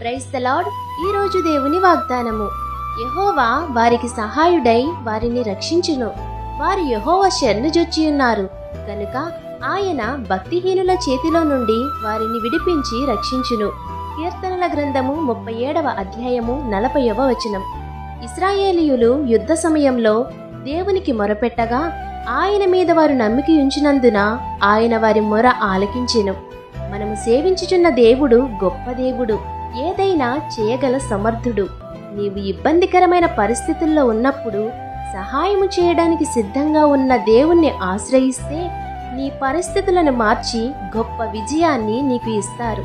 Price the ఈ రోజు దేవుని వాగ్దానము. యహోవా వారికి సహాయుడై వారిని రక్షించును. వారు యహోవ శరణుజొచ్చి ఉన్నారు. కనుక ఆయన భక్తిహీనుల చేతిలో నుండి వారిని విడిపించి రక్షించును. కీర్తనల గ్రంథము ముప్పై ఏడవ అధ్యాయము నలభైవ వచనం. ఇస్రాయేలీయులు యుద్ధ సమయంలో దేవునికి మొరపెట్టగా ఆయన మీద వారు నమ్మిక ఉంచినందున ఆయన వారి మొర ఆలకించెను. మనము సేవించుచున్న దేవుడు గొప్ప దేవుడు. ఏదైనా చేయగల సమర్థుడు. నీవు ఇబ్బందికరమైన పరిస్థితుల్లో ఉన్నప్పుడు సహాయము చేయడానికి సిద్ధంగా ఉన్న దేవుణ్ణి ఆశ్రయిస్తే నీ పరిస్థితులను మార్చి గొప్ప విజయాన్ని నీకు ఇస్తారు.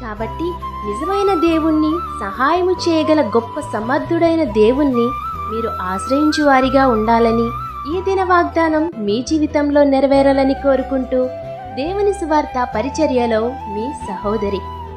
కాబట్టి నిజమైన దేవుణ్ణి సహాయము చేయగల గొప్ప సమర్థుడైన దేవుణ్ణి మీరు ఆశ్రయించు వారిగా ఉండాలని ఈ దిన వాగ్దానం మీ జీవితంలో నెరవేరాలని కోరుకుంటూ దేవుని సువార్త పరిచర్యలో మీ సహోదరి